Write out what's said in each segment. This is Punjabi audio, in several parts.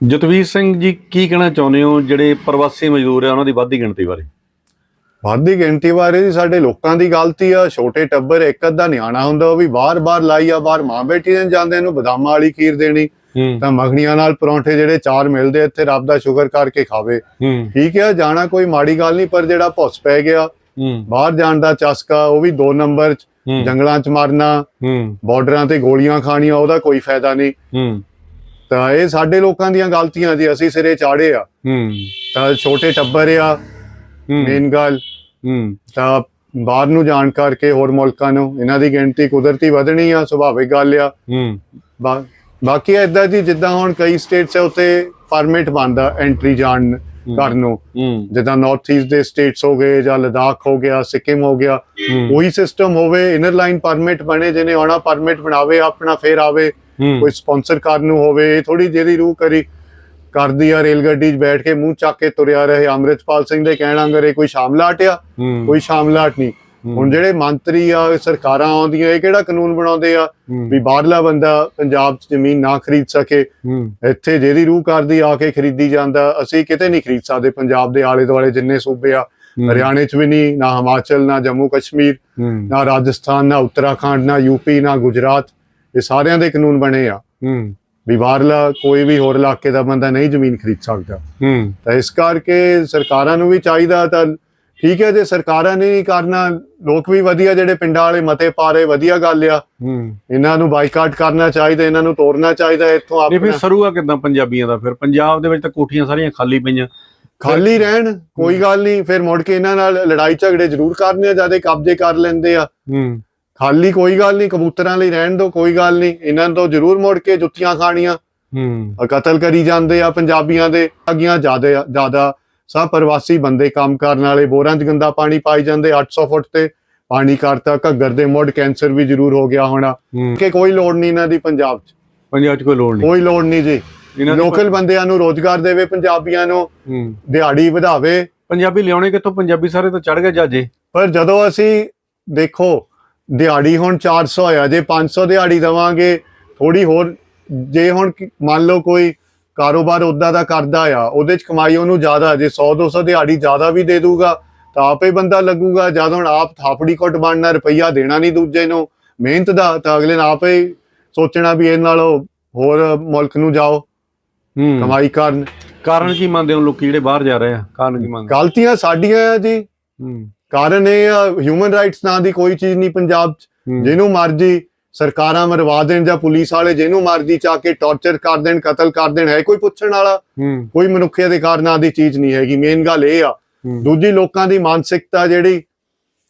ਜਤਵੀਰ ਸਿੰਘ ਜੀ ਕੀ ਕਹਿਣਾ ਚਾਹੁੰਦੇ ਹੋ? ਜਿਹੜੇ ਪ੍ਰਵਾਸੀ ਮਜ਼ਦੂਰ ਆ ਉਹਨਾਂ ਦੀ ਵੱਧਦੀ ਗਿਣਤੀ ਬਾਰੇ। ਵੱਧਦੀ ਗਿਣਤੀ ਬਾਰੇ ਜੀ ਸਾਡੇ ਲੋਕਾਂ ਦੀ ਗਲਤੀ ਆ। ਛੋਟੇ ਟੱਬਰ ਇੱਕ ਅੱਧਾ ਨਿਆਣਾ ਹੁੰਦਾ ਉਹ ਵੀ ਬਾਰ-ਬਾਰ ਲਾਈ ਆ ਬਾਹਰ ਮਾਂ ਬੇਟੀ ਨੇ ਜਾਂਦੇ ਨੂੰ ਬਦਾਮਾਂ ਵਾਲੀ ਖੀਰ ਦੇਣੀ। ਤਾਂ ਮੱਖਣੀਆਂ ਨਾਲ ਪਰੌਂਠੇ ਜਿਹੜੇ ਚਾਰ ਮਿਲਦੇ ਇੱਥੇ ਰੱਬ ਦਾ ਸ਼ੁਕਰ ਕਰਕੇ ਖਾਵੇ। ਠੀਕ ਹੈ ਜਾਣਾ ਕੋਈ ਮਾੜੀ ਗੱਲ ਨਹੀਂ ਪਰ ਜਿਹੜਾ ਭੁੱਸ ਪੈ ਗਿਆ ਬਾਹਰ ਜਾਣ ਦਾ ਚਸਕਾ ਉਹ ਵੀ ਦੋ ਨੰਬਰ ਜੰਗਲਾਂ ਚ ਮਾਰਨਾ ਬਾਰਡਰਾਂ ਤੇ ਗੋਲੀਆਂ ਖਾਣੀਆਂ ਉਹਦਾ ਕੋਈ ਫਾਇਦਾ ਨਹੀਂ। ਤਾਂ ਇਹ ਸਾਡੇ ਲੋਕਾਂ ਦੀਆਂ ਗਲਤੀਆਂ ਜੀ ਅਸੀਂ ਸਿਰੇ ਚਾੜੇ ਆ। ਹੂੰ। ਤਾਂ ਛੋਟੇ ਟੱਬਰ ਆ ਮੇਨ ਗੱਲ। ਹੂੰ। ਤਾਂ ਬਾਹਰ ਨੂੰ ਜਾਣ ਕਰਕੇ ਹੋਰ ਮੁਲਕਾਂ ਨੂੰ ਇਹਨਾਂ ਦੀ ਗਿਣਤੀ ਕੁਦਰਤੀ ਵਧਣੀ ਆ ਸੁਭਾਵਿਕ ਗੱਲ ਆ। ਹੂੰ। ਬਾਕੀ ਏਦਾਂ ਜੀ ਜਿੱਦਾਂ ਹੁਣ ਕਈ ਸਟੇਟਸ ਹੈ ਉੱਤੇ ਪਰਮਿਟ ਬੰਦਾ ਐਂਟਰੀ ਜਾਣ ਕਰਨ ਨੂੰ। ਜਿੱਦਾਂ ਨਾਰਥ ਈਸਟ ਦੇ ਸਟੇਟਸ ਹੋ ਗਏ ਜਾਂ ਲਦਾਖ ਹੋ ਗਿਆ ਸਿੱਕਿਮ ਹੋ ਗਿਆ। ਉਹੀ ਸਿਸਟਮ ਹੋਵੇ ਇਨਰ ਲਾਈਨ ਪਰਮਿਟ ਬਣੇ ਜਿਹਨੇ ਆਉਣਾ ਪਰਮਿਟ ਬਣਾਵੇ ਆਪਣਾ ਫੇਰ ਆਵੇ। ਕੋਈ ਸਪਾਂਸਰ ਕਰਨ ਨੂੰ ਹੋਵੇ ਥੋੜੀ ਜਿਹੀ ਰੂਹ ਕਰੀ ਕਰਦੀ ਆ ਰੇਲ ਗੱਡੀ 'ਚ ਬੈਠ ਕੇ ਮੂੰਹ ਚੱਕ ਕੇ ਤੁਰਿਆ ਰਹੇ। ਅੰਮ੍ਰਿਤਪਾਲ ਸਿੰਘ ਦੇ ਕਹਿਣ ਅੰਗਰੇ ਕੋਈ ਸ਼ਾਮਲਾਟ ਆ ਕੋਈ ਸ਼ਾਮਲਾਟ ਨਹੀਂ। ਹੁਣ ਜਿਹੜੇ ਮੰਤਰੀ ਆ ਸਰਕਾਰਾਂ ਆਉਂਦੀਆਂ ਇਹ ਕਿਹੜਾ ਕਾਨੂੰਨ ਬਣਾਉਂਦੇ ਆ? ਵੀ ਬਾਹਰਲਾ ਬੰਦਾ ਪੰਜਾਬ 'ਚ ਜ਼ਮੀਨ ਨਾ ਖਰੀਦ ਸਕੇ। ਇੱਥੇ ਜਿਹਦੀ ਰੂਹ ਕਰਦੀ ਆ ਕੇ ਖਰੀਦੀ ਜਾਂਦਾ। ਅਸੀਂ ਕਿਤੇ ਨਹੀਂ ਖਰੀਦ ਸਕਦੇ ਪੰਜਾਬ ਦੇ ਆਲੇ ਦੁਆਲੇ ਜਿੰਨੇ ਸੂਬੇ ਆ। ਹਰਿਆਣੇ 'ਚ ਵੀ ਨਹੀਂ ਨਾ ਹਿਮਾਚਲ ਨਾ ਜੰਮੂ ਕਸ਼ਮੀਰ ਨਾ ਰਾਜਸਥਾਨ ਨਾ ਉੱਤਰਾਖੰਡ ਨਾ ਯੂਪੀ ਨਾ ਗੁਜਰਾਤ। ਇਹ ਸਾਰਿਆਂ ਦੇ ਕਾਨੂੰਨ ਬਣੇ ਆ। ਹੂੰ। ਵੀ ਬਾਹਰਲਾ ਕੋਈ ਵੀ ਹੋਰ ਇਲਾਕੇ ਦਾ ਬੰਦਾ ਨਹੀਂ ਜ਼ਮੀਨ ਖਰੀਦ ਸਕਦਾ। ਹੂੰ। ਤਾਂ ਇਸ ਕਰਕੇ ਸਰਕਾਰਾਂ ਨੂੰ ਵੀ ਚਾਹੀਦਾ ਤਾਂ ਠੀਕ ਹੈ ਜੇ ਸਰਕਾਰਾਂ ਨੇ ਨਹੀਂ ਕਰਨਾ ਲੋਕ ਵੀ ਵਧੀਆ ਜਿਹੜੇ ਪਿੰਡਾਂ ਵਾਲੇ ਮਤੇ ਪਾ ਰਹੇ ਵਧੀਆ ਗੱਲ ਆ। ਹੂੰ। ਇਹਨਾਂ ਨੂੰ ਬਾਈਕਾਟ ਕਰਨਾ ਚਾਹੀਦਾ ਇਹਨਾਂ ਨੂੰ ਤੋੜਨਾ ਚਾਹੀਦਾ ਇੱਥੋਂ ਨਹੀਂ ਫਿਰ ਆਪਣਾ ਸਰੂਗਾ ਕਿਦਾਂ ਪੰਜਾਬੀਆਂ ਦਾ? ਫਿਰ ਪੰਜਾਬ ਦੇ ਵਿੱਚ ਤਾਂ ਕੋਠੀਆਂ ਸਾਰੀਆਂ ਖਾਲੀ ਪਈਆਂ। ਖਾਲੀ ਰਹਿਣ ਕੋਈ ਗੱਲ ਨਹੀਂ। ਫਿਰ ਮੁੜ ਕੇ ਇਹਨਾਂ ਨਾਲ ਲੜਾਈ ਝਗੜੇ ਜ਼ਰੂਰ ਕਰਨੇ ਆ ਜ਼ਿਆਦਾ ਕਬਜ਼ੇ ਕਰ ਲੈਂਦੇ ਆ। ਹੂੰ। ਖਾਲੀ ਕੋਈ ਗੱਲ ਨਹੀਂ ਕਬੂਤਰਾਂ ਲਈ ਰਹਿਣ ਦੋ ਕੋਈ ਗੱਲ ਨਹੀਂ। ਇਹਨਾਂ ਤੋਂ ਜ਼ਰੂਰ ਮੁੜ ਕੇ ਜੁੱਤੀਆਂ ਖਾਣੀਆਂ। ਹੂੰ। ਕਤਲ ਕਰੀ ਜਾਂਦੇ ਆ ਪੰਜਾਬੀਆਂ ਦੇ। ਅੱਗੀਆਂ ਜ਼ਿਆਦਾ ਜ਼ਿਆਦਾ ਸਭ ਪ੍ਰਵਾਸੀ ਬੰਦੇ ਕੰਮ ਕਰਨ ਵਾਲੇ ਬੋਰਾਂ 'ਚ ਗੰਦਾ ਪਾਣੀ ਪਾਈ ਜਾਂਦੇ 800 ਫੁੱਟ ਤੇ ਪਾਣੀ ਕਰਤਾ ਘੱਗਰ ਦੇ ਮੁੱਢ ਕੈਂਸਰ ਵੀ ਜ਼ਰੂਰ ਹੋ ਗਿਆ ਹੋਣਾ। ਕਿ ਕੋਈ ਲੋੜ ਨਹੀਂ ਇਹਨਾਂ ਦੀ ਪੰਜਾਬ 'ਚ। ਪੰਜਾਬ 'ਚ ਕੋਈ ਲੋੜ ਨਹੀਂ। ਕੋਈ ਲੋੜ ਨਹੀਂ ਜੀ। ਲੋਕਲ ਬੰਦਿਆਂ ਨੂੰ ਰੋਜ਼ਗਾਰ ਦੇਵੇ ਪੰਜਾਬੀਆਂ ਨੂੰ ਦਿਹਾੜੀ ਵਧਾਵੇ। ਪੰਜਾਬੀ ਲਿਆਉਣੇ ਕਿੱਥੋਂ? ਪੰਜਾਬੀ ਸਾਰੇ ਤਾਂ ਚੜ ਗਏ ਜਾਜੇ। ਪਰ ਜਦੋਂ ਅਸੀਂ ਦੇਖੋ ਦਿਹਾੜੀ ਹੁਣ 400 ਆ ਜੇ 500 ਦਿਹਾੜੀ ਦਵਾਂਗੇ ਥੋੜੀ ਹੋਰ ਜੇ ਹੁਣ ਮੰਨ ਲਓ ਕੋਈ ਕਾਰੋਬਾਰ ਉਦਾਂ ਦਾ ਕਰਦਾ ਆ ਉਹਦੇ ਚ ਕਮਾਈ ਉਹਨੂੰ ਜ਼ਿਆਦਾ ਜੇ 100 200 ਦਿਹਾੜੀ ਜ਼ਿਆਦਾ ਵੀ ਦੇ ਦੂਗਾ ਤਾਂ ਆਪੇ ਬੰਦਾ ਲੱਗੂਗਾ ਜਦ ਹੁਣ ਆਪ ਥਾਪੜੀ ਘੁੱਟ ਬਣਨਾ ਰੁਪਈਆ ਦੇਣਾ ਨਹੀਂ ਦੂਜੇ ਨੂੰ ਮਿਹਨਤ ਦਾ ਤਾਂ ਅਗਲੇ ਨੇ ਆਪੇ ਸੋਚਣਾ ਵੀ ਇਹ ਨਾਲੋਂ ਹੋਰ ਮੁਲਕ ਨੂੰ ਜਾਓ ਕਮਾਈ ਕਰਨ। ਕਾਰਨ ਕੀ ਮੰਨਦੇ ਹੋ ਲੋਕੀ ਜਿਹੜੇ ਬਾਹਰ ਜਾ ਰਹੇ ਆ? ਕਾਰਨ ਕੀ ਮੰਨਦੇ ਗਲਤੀਆਂ ਸਾਡੀਆਂ ਆ ਜੀ। ਹੂੰ। ਕਾਰਨ ਇਹ ਹਿਊਮਨ ਰਾਈਟਸ ਨਾਂ ਦੀ ਕੋਈ ਚੀਜ਼ ਨਹੀਂ ਪੰਜਾਬ 'ਚ। ਜਿਹਨੂੰ ਮਰਜ਼ੀ ਸਰਕਾਰਾਂ ਮਰਵਾ ਦੇਣ ਜਾਂ ਪੁਲਿਸ ਵਾਲੇ ਜਿਹਨੂੰ ਮਰਜ਼ੀ ਚਾ ਕੇ ਟੌਰਚਰ ਕਰ ਦੇਣ ਕਤਲ ਕਰ ਦੇਣ ਹੈ ਕੋਈ ਪੁੱਛਣ ਵਾਲਾ? ਕੋਈ ਮਨੁੱਖੀ ਅਧਿਕਾਰ ਨਾਂ ਦੀ ਚੀਜ਼ ਨਹੀਂ ਹੈਗੀ। ਮੇਨ ਗੱਲ ਇਹ ਆ। ਦੂਜੀ ਲੋਕਾਂ ਦੀ ਮਾਨਸਿਕਤਾ ਜਿਹੜੀ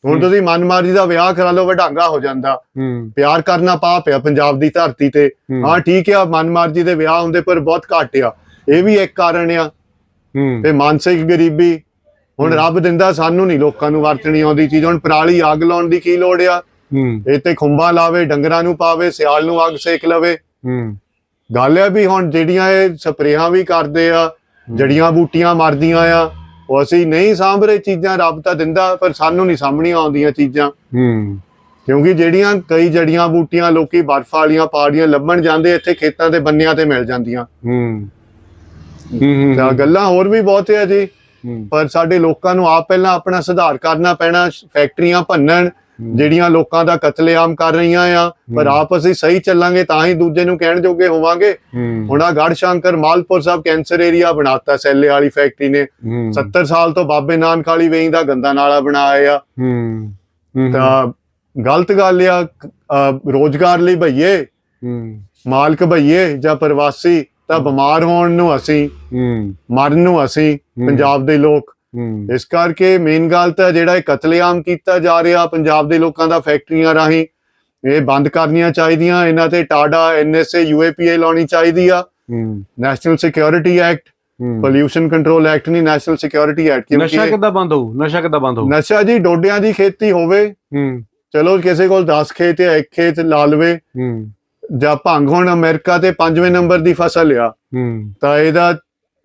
ਹੁਣ। ਤੁਸੀਂ ਮਨਮਾਰੀ ਦਾ ਵਿਆਹ ਕਰਾ ਲਓ ਵਡਾਂਗਾ ਹੋ ਜਾਂਦਾ। ਪਿਆਰ ਕਰਨਾ ਪਾਪ ਆ ਪੰਜਾਬ ਦੀ ਧਰਤੀ ਤੇ। ਹੂੰ। ਠੀਕ ਆ ਮਨਮਾਰਜੀ ਦੇ ਵਿਆਹ ਹੁੰਦੇ ਪਰ ਬਹੁਤ ਘੱਟ ਆ। ਇਹ ਵੀ ਇੱਕ ਕਾਰਨ ਆ। ਤੇ ਮਾਨਸਿਕ ਗਰੀਬੀ ਹੁਣ ਹੂੰ। ਰੱਬ ਦਿੰਦਾ ਸਾਨੂੰ ਨਹੀਂ ਲੋਕਾਂ ਨੂੰ ਵਰਤਣੀ ਆਉਂਦੀ ਚੀਜ਼। ਹੁਣ ਪਰਾਲੀ ਅੱਗ ਲਾਉਣ ਦੀ ਕੀ ਲੋੜ ਆ? ਹੂੰ। ਇਹ ਤੇ ਖੁੰਬਾਂ ਲਾਵੇ ਡੰਗਰਾਂ ਨੂੰ ਪਾਵੇ ਸਿਆਲ ਨੂੰ ਅੱਗ ਸੇਕ ਲਵੇ। ਹੂੰ। ਗੱਲ ਹੈ ਵੀ ਹੁਣ ਜਿਹੜੀਆਂ ਇਹ ਸਪਰੇਹਾਂ ਵੀ ਕਰਦੇ ਆ ਜੜੀਆਂ ਬੂਟੀਆਂ ਮਰਦੀਆਂ ਆ ਉਹ ਅਸੀਂ ਨਹੀਂ ਸਾਂਭ ਰਹੇ ਚੀਜ਼ਾਂ ਰੱਬ ਤਾਂ ਦਿੰਦਾ ਪਰ ਸਾਨੂੰ ਨਹੀਂ ਸਾਹਮਣੀਆਂ ਆਉਂਦੀਆਂ ਚੀਜ਼ਾਂ। ਹੂੰ। ਕਿਉਂਕਿ ਜਿਹੜੀਆਂ ਕਈ ਜੜੀਆਂ ਬੂਟੀਆਂ ਲੋਕੀ ਬਰਫ਼ ਵਾਲੀਆਂ ਪਹਾੜੀਆਂ ਲੱਭਣ ਜਾਂਦੇ ਇੱਥੇ ਖੇਤਾਂ ਦੇ ਬੰਨਿਆਂ ਤੇ ਮਿਲ ਜਾਂਦੀਆਂ। ਹੂੰ। ਹੂੰ ਗੱਲਾਂ ਹੋਰ ਵੀ ਬਹੁਤ ਆ ਜੀ। ਹੂੰ ਪਰ ਸਾਡੇ ਲੋਕਾਂ ਨੂੰ ਆਪ ਪਹਿਲਾਂ ਆਪਣਾ ਸੁਧਾਰ ਕਰਨਾ ਪੈਣਾ ਫੈਕਟਰੀਆਂ ਭੰਨਣ ਜਿਹੜੀਆਂ ਲੋਕਾਂ ਦਾ ਕਤਲੇਆਮ ਕਰ ਰਹੀਆਂ ਆ ਪਰ ਆਪ ਅਸੀਂ ਸਹੀ ਚੱਲਾਂਗੇ ਤਾਂ ਹੀ ਦੂਜੇ ਨੂੰ ਕਹਿਣ ਜੋਗੇ ਹੋਵਾਂਗੇ। ਹੁਣ ਆ Garhshankar Malpur Sahib cancer area ਬਣਾਤਾ ਸੈਲੇ ਵਾਲੀ ਫੈਕਟਰੀ ਨੇ। ਹੂੰ। 70 ਸਾਲ ਤੋਂ ਬਾਬੇ ਨਾਨਕ ਵਾਲੀ ਵੇਈ ਦਾ ਗੰਦਾ ਨਾਲਾ ਬਣਾਇਆ ਆ। ਤਾਂ ਗਲਤ ਗੱਲ ਆ ਰੋਜ਼ਗਾਰ ਲਈ ਭਈਏ ਮਾਲਕ ਭਈਏ ਜਾਂ ਪ੍ਰਵਾਸੀ ਤਾਂ ਬਿਮਾਰ ਹੋਣ ਨੂੰ ਅਸੀਂ ਹੂੰ। ਮਰਨ ਨੂੰ ਅਸੀਂ ਪੰਜਾਬ ਦੇ ਲੋਕ। ਹੂੰ। ਇਸ ਕਰਕੇ ਮੇਨ ਗੱਲ ਤਾਂ ਜਿਹੜਾ ਇਹ ਕਤਲੇਆਮ ਕੀਤਾ ਜਾ ਰਿਹਾ ਪੰਜਾਬ ਦੇ ਲੋਕਾਂ ਦਾ ਫੈਕਟਰੀਆਂ ਰਾਹੀਂ ਇਹ ਬੰਦ ਕਰਨੀਆਂ ਚਾਹੀਦੀਆਂ ਇਹਨਾਂ ਤੇ ਟਾਡਾ ਐਨਐਸਏ ਯੂਏਪੀਏ ਲਾਉਣੀ ਚਾਹੀਦੀ ਆ। ਹੂੰ। ਨੈਸ਼ਨਲ ਸਿਕਿਉਰਿਟੀ ਐਕਟ ਹੂੰ। ਪੋਲਿਊਸ਼ਨ ਕੰਟਰੋਲ ਐਕਟ ਨਹੀਂ ਨੈਸ਼ਨਲ ਸਿਕਿਉਰਿਟੀ ਐਕਟ ਨਸ਼ਾ ਕਿੱਦਾਂ ਬੰਦ ਹੋਊ? ਨਸ਼ਾ ਕਿੱਦਾਂ ਬੰਦ ਹੋਊ? ਨਸ਼ਾ ਜੀ ਡੋਡਿਆਂ ਦੀ ਖੇਤੀ ਹੋਵੇ। ਹੂੰ। ਚਲੋ ਕਿਸੇ ਕੋਲ 10 ਖੇਤ ਹੈ ਇੱਕ ਖੇਤ ਲਾ ਲਵੇ। ਹੂੰ। ਜਾਂ ਭੰਗ ਹੁਣ ਅਮਰੀਕਾ ਤੇ 5ਵੇਂ ਨੰਬਰ ਦੀ ਫਸਲ ਆ ਹੂੰ। ਤਾਂ ਇਹਦਾ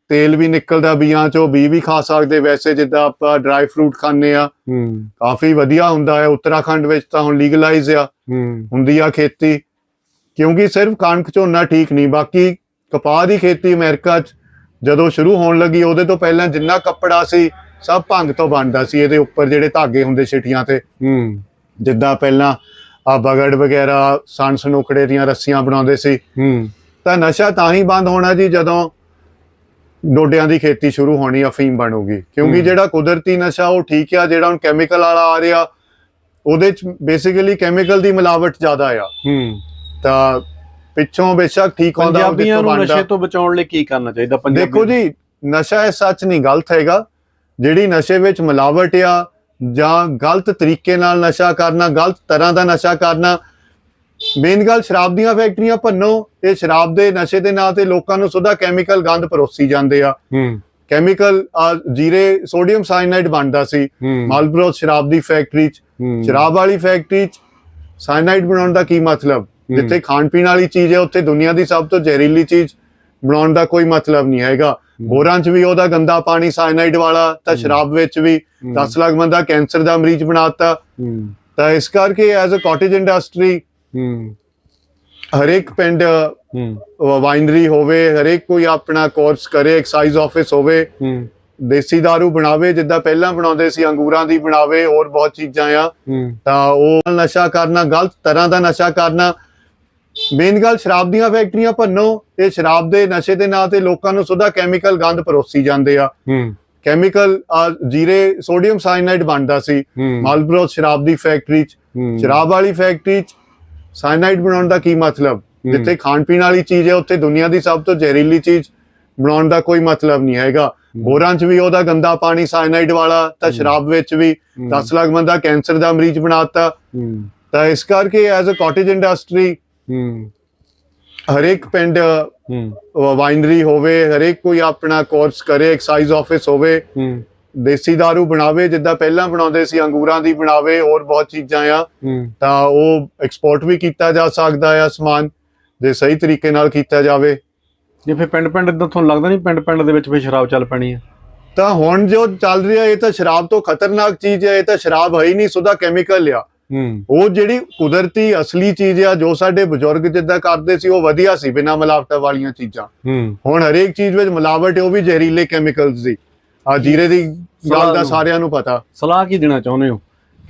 ਤੇਲ ਵੀ ਨਿਕਲਦਾ ਬੀਆਂ ਚੋਂ ਬੀ ਵੀ ਖਾ ਸਕਦੇ ਵੈਸੇ ਜਿੱਦਾਂ ਆਪਾਂ ਡਰਾਈ ਫਰੂਟ ਖਾਂਦੇ ਆ। ਹੂੰ। ਕਾਫੀ ਵਧੀਆ ਹੁੰਦਾ ਹੈ ਉੱਤਰਾਖੰਡ ਵਿੱਚ ਤਾਂ ਹੁਣ ਲੀਗਲਾਈਜ਼ ਆ ਹੂੰ। ਹੁੰਦੀ ਆ ਖੇਤੀ। ਕਿਉਂਕਿ ਸਿਰਫ ਕਣਕ ਝੋਨਾ ਠੀਕ ਨਹੀਂ ਬਾਕੀ ਕਪਾਹ ਦੀ ਖੇਤੀ ਅਮਰੀਕਾ 'ਚ ਜਦੋਂ ਸ਼ੁਰੂ ਹੋਣ ਲੱਗੀ ਉਹਦੇ ਤੋਂ ਪਹਿਲਾਂ ਜਿੰਨਾ ਕੱਪੜਾ ਸੀ ਸਭ ਭੰਗ ਤੋਂ ਬਣਦਾ ਸੀ ਇਹਦੇ ਉੱਪਰ ਜਿਹੜੇ ਧਾਗੇ ਹੁੰਦੇ ਛਿਟੀਆਂ ਤੇ। ਹੂੰ। ਜਿੱਦਾਂ ਪਹਿਲਾਂ ਆ ਬਗੜ ਵਗੈਰਾ ਸਣ ਸਨੁਕੜੇ ਦੀਆਂ ਰੱਸੀਆਂ ਬਣਾਉਂਦੇ ਸੀ। ਹੂੰ। ਤਾਂ ਨਸ਼ਾ ਤਾਂ ਹੀ ਬੰਦ ਹੋਣਾ ਜੀ ਜਦੋਂ ਡੋਡਿਆਂ ਦੀ ਖੇਤੀ ਸ਼ੁਰੂ ਹੋਣੀ ਅਫੀਮ ਬਣੂਗੀ। ਕਿਉਂਕਿ। ਜਿਹੜਾ ਕੁਦਰਤੀ ਨਸ਼ਾ ਉਹ ਠੀਕ ਆ ਜਿਹੜਾ ਹੁਣ ਕੈਮੀਕਲ ਵਾਲਾ ਆ ਰਿਹਾ ਉਹਦੇ ਚ ਬੇਸਿਕਲੀ ਕੈਮੀਕਲ ਦੀ ਮਿਲਾਵਟ ਜ਼ਿਆਦਾ ਆ। ਹੂੰ। ਤਾਂ ਪਿੱਛੋਂ ਬੇਸ਼ੱਕ ਠੀਕ ਉਹਦੇ ਪੰਜਾਬੀਆਂ ਨੂੰ ਨਸ਼ੇ ਤੋਂ ਬਚਾਉਣ ਲਈ ਕੀ ਕਰਨਾ ਚਾਹੀਦਾ ਪੰਜਾਬੀ ਦੇਖੋ ਜੀ ਨਸ਼ਾ ਇਹ ਸੱਚ ਨਹੀਂ ਗਲਤ ਹੈਗਾ। ਜਿਹੜੀ ਨਸ਼ੇ ਵਿੱਚ ਮਿਲਾਵਟ ਆ ਜਾਂ ਗਲਤ ਤਰੀਕੇ ਨਾਲ ਨਸ਼ਾ ਕਰਨਾ ਗਲਤ ਤਰ੍ਹਾਂ ਦਾ ਨਸ਼ਾ ਕਰਨਾ। ਮੇਨ ਗੱਲ ਸ਼ਰਾਬ ਦੀਆਂ ਫੈਕਟਰੀਆਂ ਭੰਨੋ ਇਹ ਸ਼ਰਾਬ ਦੇ ਨਸ਼ੇ ਦੇ ਨਾਂ ਤੇ ਲੋਕਾਂ ਨੂੰ ਸੁਦਾ ਕੈਮੀਕਲ ਗੰਦ ਪਰੋਸੀ ਜਾਂਦੇ ਆ। ਹੂੰ। ਕੈਮੀਕਲ ਜੀਰੇ ਸੋਡੀਅਮ ਸਾਇਨਾਈਡ ਬਣਦਾ ਸੀ। ਹੂੰ। ਮਾਲਬਰੋ ਸ਼ਰਾਬ ਦੀ ਫੈਕਟਰੀ ਚ। ਸ਼ਰਾਬ ਵਾਲੀ ਫੈਕਟਰੀ ਚ ਸਾਇਨਾਈਡ ਬਣਾਉਣ ਦਾ ਕੀ ਮਤਲਬ। ਜਿੱਥੇ ਖਾਣ ਪੀਣ ਵਾਲੀ ਚੀਜ਼ ਹੈ ਉੱਥੇ ਦੁਨੀਆ ਦੀ ਸਭ ਤੋਂ ਜ਼ਹਿਰੀਲੀ ਚੀਜ਼ ਬਣਾਉਣ ਦਾ ਕੋਈ ਮਤਲਬ ਨਹੀਂ ਹੈਗਾ। ਬੋਰਾਂ ਚ ਵੀ ਉਹਦਾ ਗੰਦਾ ਪਾਣੀ ਸਾਇਨਾਈਡ ਵਾਲਾ ਤਾਂ ਸ਼ਰਾਬ ਵਿੱਚ ਵੀ 10 ਲੱਖ ਬੰਦਾ ਕੈਂਸਰ ਦਾ ਮਰੀਜ਼ ਬਣਾਤਾ ਤਾਂ ਇਸ ਕਰਕੇ ਐਜ਼ ਅ ਕਾਟੇਜ ਇੰਡਸਟਰੀ ਹਰੇਕ ਪਿੰਡ ਵਾਈਨਰੀ ਹੋਵੇ ਹਰੇਕ ਕੋਈ ਆਪਣਾ ਕੋਰਸ ਕਰੇ ਐਕਸਾਈਜ਼ ਆਫਿਸ ਹੋਵੇ ਦੇਸੀ दारू ਬਣਾਵੇ ਜਿੱਦਾਂ ਪਹਿਲਾਂ ਬਣਾਉਂਦੇ ਸੀ ਅੰਗੂਰਾਂ ਦੀ ਬਣਾਵੇ ਹੋਰ ਬਹੁਤ ਚੀਜ਼ਾਂ ਆ। ਤਾਂ ਉਹ ਨਸ਼ਾ ਕਰਨਾ ਗਲਤ ਤਰ੍ਹਾਂ ਦਾ ਨਸ਼ਾ ਕਰਨਾ ਮੇਨ ਗੱਲ ਸ਼ਰਾਬ ਦੀਆਂ ਫੈਕਟਰੀਆਂ ਭੰਨੋ ਇਹ ਸ਼ਰਾਬ ਦੇ ਨਸ਼ੇ ਦੇ ਨਾਂ ਤੇ ਲੋਕਾਂ ਨੂੰ ਸੁਦਾ ਕੈਮੀਕਲ ਗੰਦ ਪਰੋਸੀ ਜਾਂਦੇ ਆ। ਹੂੰ। ਕੈਮੀਕਲ ਜੀਰੇ ਸੋਡੀਅਮ ਸਾਇਨਾਈਡ ਬਣਦਾ ਸੀ। ਮਾਲਬਰੋ ਸ਼ਰਾਬ ਦੀ ਫੈਕਟਰੀ ਚ। ਸ਼ਰਾਬ ਵਾਲੀ ਫੈਕਟਰੀ ਚ ਸਾਇਨਾਈਡ ਬਣਾਉਣ ਦਾ ਕੀ ਮਤਲਬ। ਜਿੱਥੇ ਖਾਣ ਪੀਣ ਵਾਲੀ ਚੀਜ਼ ਹੈ ਉੱਥੇ ਦੁਨੀਆ ਦੀ ਸਭ ਤੋਂ ਜ਼ਹਿਰੀਲੀ ਚੀਜ਼ ਬਣਾਉਣ ਦਾ ਕੋਈ ਮਤਲਬ ਨਹੀਂ ਹੈਗਾ। ਬੋਰਾਂ ਚ ਵੀ ਉਹਦਾ ਗੰਦਾ ਪਾਣੀ ਸਾਇਨਾਈਡ ਵਾਲਾ ਤਾਂ ਸ਼ਰਾਬ ਵਿੱਚ ਵੀ 10 ਲੱਖ ਬੰਦਾ ਕੈਂਸਰ ਦਾ ਮਰੀਜ਼ ਬਣਾਤਾ ਤਾਂ ਇਸ ਕਰਕੇ ਐਜ਼ ਅ ਕਾਟੇਜ ਇੰਡਸਟਰੀ ਹੂੰ। ਹਰੇਕ ਪਿੰਡ ਹੂੰ। ਵਾਈਨਰੀ ਹੋਵੇ ਹਰੇਕ ਕੋਈ ਆਪਣਾ ਕੋਰਸ ਕਰੇ ਐਕਸਾਈਜ਼ ਆਫਿਸ ਹੋਵੇ ਹੂੰ। ਦੇਸੀ दारू ਬਣਾਵੇ ਜਿੱਦਾਂ ਪਹਿਲਾਂ ਬਣਾਉਂਦੇ ਸੀ ਅੰਗੂਰਾਂ ਦੀ ਬਣਾਵੇ ਹੋਰ ਬਹੁਤ ਚੀਜ਼ਾਂ ਆ। ਤਾਂ ਉਹ ਐਕਸਪੋਰਟ ਵੀ ਕੀਤਾ ਜਾ ਸਕਦਾ ਆ ਸਮਾਨ ਜੇ ਸਹੀ ਤਰੀਕੇ ਨਾਲ ਕੀਤਾ ਜਾਵੇ। ਜੇ ਫਿਰ ਪਿੰਡ ਪਿੰਡ ਇਦਾਂ ਤੁਹਾਨੂੰ ਲੱਗਦਾ ਨਹੀਂ ਪਿੰਡ ਪਿੰਡ ਦੇ ਵਿੱਚ ਫਿਰ ਸ਼ਰਾਬ ਚੱਲ ਪੈਣੀ ਹੈ ਤਾਂ ਹੁਣ ਜੋ ਚੱਲ ਰਿਹਾ ਇਹ ਤਾਂ ਸ਼ਰਾਬ ਤੋਂ ਖਤਰਨਾਕ ਚੀਜ਼ ਹੈ ਇਹ ਤਾਂ ਸ਼ਰਾਬ ਹੈ ਹੀ ਨਹੀਂ ਸੁਦਾ ਕੈਮੀਕਲ ਆ। ਉਹ ਜਿਹੜੀ ਕੁਦਰਤੀ ਅਸਲੀ ਚੀਜ਼ ਆ ਜੋ ਸਾਡੇ ਬਜ਼ੁਰਗ ਜਿੱਦਾਂ ਕਰਦੇ ਸੀ ਉਹ ਵਧੀਆ ਸੀ ਬਿਨਾਂ ਮਿਲਾਵਟਾਂ ਵਾਲੀਆਂ ਚੀਜ਼ਾਂ। ਹੁਣ ਹਰੇਕ ਚੀਜ਼ ਵਿੱਚ ਮਿਲਾਵਟ ਹੈ ਉਹ ਵੀ ਜ਼ਹਿਰੀਲੇ ਕੈਮੀਕਲਸ ਦੀ ਆ ਜੀਰੇ ਦੀ ਗੱਲ ਦਾ। ਸਾਰਿਆਂ ਨੂੰ ਪਤਾ। ਸਲਾਹ ਕੀ ਦੇਣਾ ਚਾਹੁੰਦੇ ਹੋ?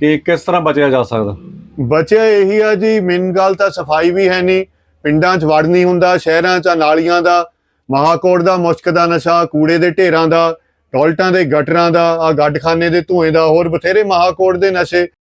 ਕਿ ਕਿਸ ਤਰ੍ਹਾਂ ਬਚਿਆ ਜਾ ਸਕਦਾ? ਬਚਿਆ ਇਹੀ ਆ ਜੀ ਮੇਨ ਗੱਲ ਤਾਂ ਸਫ਼ਾਈ ਵੀ ਹੈ ਨਹੀਂ। ਪਿੰਡਾਂ 'ਚ ਵੜ ਨਹੀਂ ਹੁੰਦਾ ਸ਼ਹਿਰਾਂ 'ਚ ਨਾਲੀਆਂ ਦਾ ਮਹਾਕੋਟ ਦਾ ਮੁਸ਼ਕ ਦਾ ਨਸ਼ਾ ਕੂੜੇ ਦੇ ਢੇਰਾਂ ਦਾ ਟੋਲਟਾਂ ਦੇ ਗਟਰਾਂ ਦਾ ਆ ਗੱਡਖਾਨੇ ਦੇ ਧੂਏ ਦਾ ਹੋਰ ਬਥੇਰੇ ਮਹਾਕੋਟ ਦੇ ਨਸ਼ੇ।